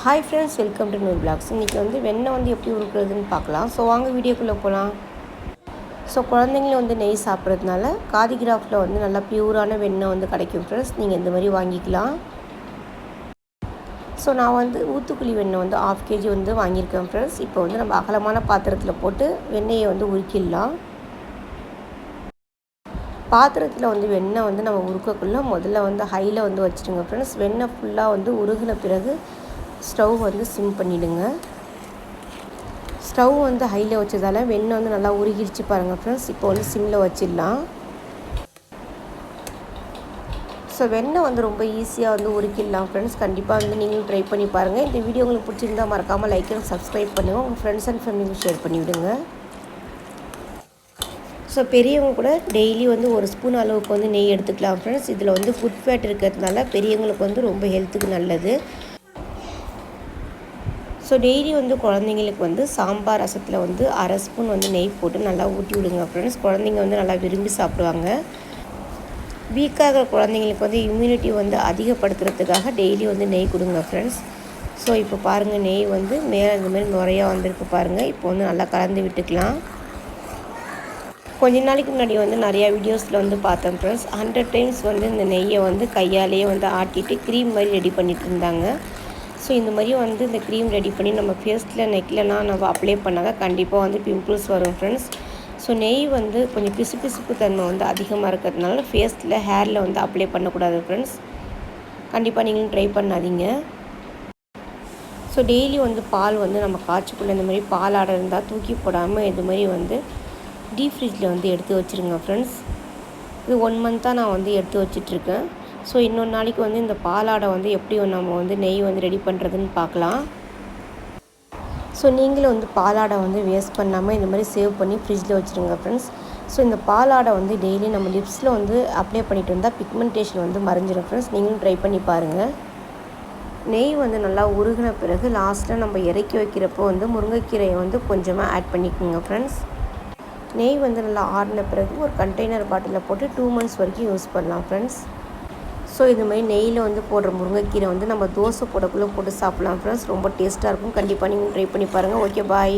Hi friends welcome to Nool vlogs இன்றைக்கி வந்து வெண்ணெய் வந்து எப்படி உருக்குறதுன்னு பார்க்கலாம். ஸோ வாங்க வீடியோக்குள்ளே போகலாம் ஸோ குழந்தைங்களும் வந்து நெய் சாப்பிட்றதுனால காதிகிராஃபில் வந்து நல்லா பியூரான வெண்ணெய் வந்து கிடைக்கும் ஃப்ரெண்ட்ஸ் நீங்கள் இந்த மாதிரி வாங்கிக்கலாம். ஸோ நான் வந்து ஊத்துக்குழி வெண்ணெய் வந்து ஆஃப் கேஜி வந்து வாங்கியிருக்கேன் ஃப்ரெண்ட்ஸ் இப்போ வந்து நம்ம அகலமான பாத்திரத்தில் போட்டு வெண்ணெயை வந்து உருக்கிடலாம். பாத்திரத்தில் வந்து வெண்ணெய் வந்து நம்ம உருக்கக்குள்ளே முதல்ல வந்து ஹையில் வந்து வச்சுருங்க ஃப்ரெண்ட்ஸ் வெண்ணெய் ஃபுல்லாக வந்து உருகின பிறகு ஸ்டவ் வந்து சிம் பண்ணிவிடுங்க ஸ்டவ் வந்து ஹையில் வச்சதால் வெண்ணெய் வந்து நல்லா உருகிடுச்சு பாருங்கள் ஃப்ரெண்ட்ஸ் இப்போ வந்து சிம்மில் வச்சிடலாம். ஸோ வெண்ணெய் வந்து ரொம்ப ஈஸியாக வந்து உருக்கிடலாம் ஃப்ரெண்ட்ஸ் கண்டிப்பாக வந்து நீங்களும் ட்ரை பண்ணி பாருங்கள் இந்த வீடியோ உங்களுக்கு பிடிச்சிருந்தா மறக்காமல் லைக் அண்ட் சப்ஸ்கிரைப் பண்ணுங்கள் உங்கள் ஃப்ரெண்ட்ஸ் அண்ட் ஃபேமிலிக்கு ஷேர் பண்ணிவிடுங்க. ஸோ பெரியவங்க கூட டெய்லி வந்து ஒரு ஸ்பூன் அளவுக்கு வந்து நெய் எடுத்துக்கலாம் ஃப்ரெண்ட்ஸ் இதில் வந்து ஃபுட் ஃபேட் இருக்கிறதுனால பெரியவங்களுக்கு வந்து ரொம்ப ஹெல்த்துக்கு நல்லது. ஸோ டெய்லி வந்து குழந்தைங்களுக்கு வந்து சாம்பார் ரசத்தில் வந்து அரை ஸ்பூன் வந்து நெய் போட்டு நல்லா ஊட்டி விடுங்க ஃப்ரெண்ட்ஸ் குழந்தைங்க வந்து நல்லா விரும்பி சாப்பிடுவாங்க. வீக்காக குழந்தைங்களுக்கு வந்து இம்யூனிட்டி வந்து அதிகப்படுத்துறதுக்காக டெய்லி வந்து நெய் கொடுங்க ஃப்ரெண்ட்ஸ் ஸோ இப்போ பாருங்கள் நெய் வந்து மேலே இந்த மாதிரி நிறையா வந்திருக்கு பாருங்கள் இப்போ வந்து நல்லா கலந்து விட்டுக்கலாம். கொஞ்ச நாளைக்கு முன்னாடி வந்து நிறையா வீடியோஸில் வந்து பார்த்தேன் ஃப்ரெண்ட்ஸ் ஹண்ட்ரட் டைம்ஸ் வந்து இந்த நெய்யை வந்து கையாலேயே வந்து ஆட்டிட்டு க்ரீம் மாதிரி ரெடி பண்ணிட்டு இருந்தாங்க. ஸோ இந்த மாதிரி வந்து இந்த க்ரீம் ரெடி பண்ணி நம்ம ஃபேஸில் நெக்லலாம் நம்ம அப்ளை பண்ணாங்க கண்டிப்பாக வந்து பிம்பிள்ஸ் வரும் ஃப்ரெண்ட்ஸ் ஸோ நெய் வந்து கொஞ்சம் பிசு பிசுப்பு தன்மை வந்து அதிகமாக இருக்கிறதுனால ஃபேஸில் ஹேரில் வந்து அப்ளை பண்ணக்கூடாது ஃப்ரெண்ட்ஸ் கண்டிப்பாக நீங்களும் ட்ரை பண்ணாதீங்க. ஸோ டெய்லி வந்து பால் வந்து நம்ம காய்ச்சிக்குள்ளே இந்த மாதிரி பால் ஆடை இருந்தால் தூக்கி போடாமல் இது மாதிரி வந்து டீப் ஃப்ரிட்ஜில் வந்து எடுத்து வச்சுருங்க ஃப்ரெண்ட்ஸ் இது ஒன் மந்த்தாக நான் வந்து எடுத்து வச்சிட்ருக்கேன். ஸோ இன்னொரு நாளைக்கு வந்து இந்த பாலாடை வந்து எப்படி நம்ம வந்து நெய் வந்து ரெடி பண்ணுறதுன்னு பார்க்கலாம். ஸோ நீங்களும் வந்து பாலாடை வந்து வேஸ்ட் பண்ணாமல் இந்த மாதிரி சேவ் பண்ணி ஃப்ரிட்ஜில் வச்சுருங்க ஃப்ரெண்ட்ஸ் ஸோ இந்த பாலாடை வந்து டெய்லி நம்ம லிப்ஸில் வந்து அப்ளை பண்ணிட்டு இருந்தால் பிக்மெண்டேஷன் வந்து மறைஞ்சிடும் ஃப்ரெண்ட்ஸ் நீங்களும் ட்ரை பண்ணி பாருங்கள் நெய் வந்து நல்லா உருகின பிறகு லாஸ்ட்டில் நம்ம இறக்கி வைக்கிறப்போ வந்து முருங்கைக்கீரையை வந்து கொஞ்சமாக ஆட் பண்ணிக்கோங்க ஃப்ரெண்ட்ஸ் நெய் வந்து நல்லா ஆறின பிறகு ஒரு கண்டெய்னர் பாட்டிலில் போட்டு டூ மந்த்ஸ் வரைக்கும் யூஸ் பண்ணலாம் ஃப்ரெண்ட்ஸ் ஸோ இது மாதிரி நெய்யில் வந்து போடுற முருங்கைக்கீரை வந்து நம்ம தோசை போடக்குள்ளே போட்டு சாப்பிட்லாம் ஃப்ரெண்ட்ஸ் ரொம்ப டேஸ்ட்டாக இருக்கும். கண்டிப்பாக நீங்கள் ட்ரை பண்ணி பாருங்கள் ஓகே பாய்